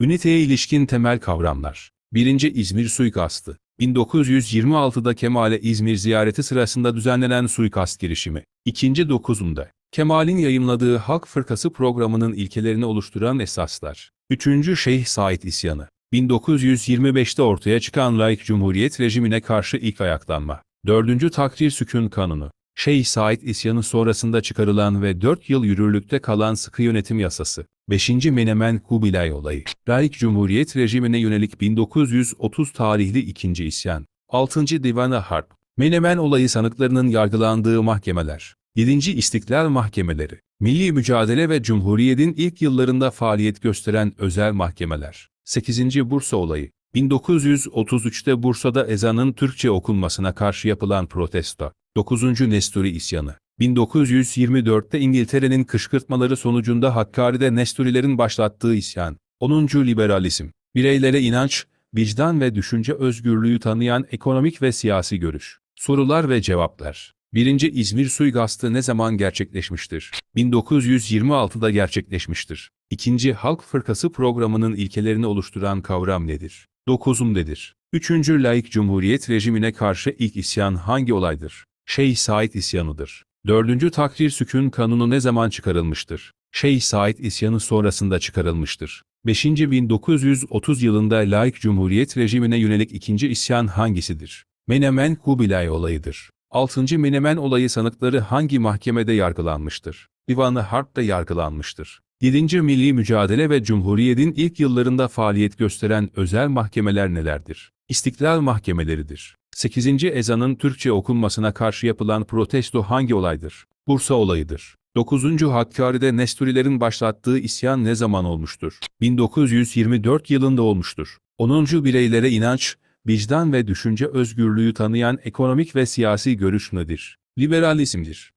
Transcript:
Üniteye ilişkin temel kavramlar. 1. İzmir suikastı. 1926'da Kemal'e İzmir ziyareti sırasında düzenlenen suikast girişimi. 2. Dokuzunda. Kemal'in yayımladığı Halk Fırkası programının ilkelerini oluşturan esaslar. 3. Şeyh Said isyanı. 1925'te ortaya çıkan laik cumhuriyet rejimine karşı ilk ayaklanma. 4. Takdir Sükun Kanunu. Şeyh Said isyanı sonrasında çıkarılan ve 4 yıl yürürlükte kalan sıkı yönetim yasası. 5. Menemen Kubilay olayı. Laik Cumhuriyet rejimine yönelik 1930 tarihli ikinci isyan. 6. Divana Harp. Menemen olayı sanıklarının yargılandığı mahkemeler. 7. İstiklal Mahkemeleri. Milli mücadele ve Cumhuriyet'in ilk yıllarında faaliyet gösteren özel mahkemeler. 8. Bursa olayı. 1933'te Bursa'da ezanın Türkçe okunmasına karşı yapılan protesto. 9. Nesturi isyanı. 1924'te İngiltere'nin kışkırtmaları sonucunda Hakkari'de Nesturilerin başlattığı isyan. 10. Liberalizm. Bireylere inanç, vicdan ve düşünce özgürlüğü tanıyan ekonomik ve siyasi görüş. Sorular ve cevaplar. 1. İzmir suikastı ne zaman gerçekleşmiştir? 1926'da gerçekleşmiştir. 2. Halk Fırkası programının ilkelerini oluşturan kavram nedir? Dokuzumdedir. 3. Laik Cumhuriyet rejimine karşı ilk isyan hangi olaydır? Şeyh Said isyanıdır. 4. Takdir Sükun Kanunu ne zaman çıkarılmıştır? Şeyh Said isyanı sonrasında çıkarılmıştır. 5. 1930 yılında laik cumhuriyet rejimine yönelik ikinci isyan hangisidir? Menemen Kubilay olayıdır. 6. Menemen olayı sanıkları hangi mahkemede yargılanmıştır? Divanı Harp'ta yargılanmıştır. 7. Milli Mücadele ve Cumhuriyet'in ilk yıllarında faaliyet gösteren özel mahkemeler nelerdir? İstiklal mahkemeleridir. 8. Ezanın Türkçe okunmasına karşı yapılan protesto hangi olaydır? Bursa olayıdır. 9. Hakkari'de Nesturilerin başlattığı isyan ne zaman olmuştur? 1924 yılında olmuştur. 10. Bireylere inanç, vicdan ve düşünce özgürlüğü tanıyan ekonomik ve siyasi görüş nedir? Liberalizmdir.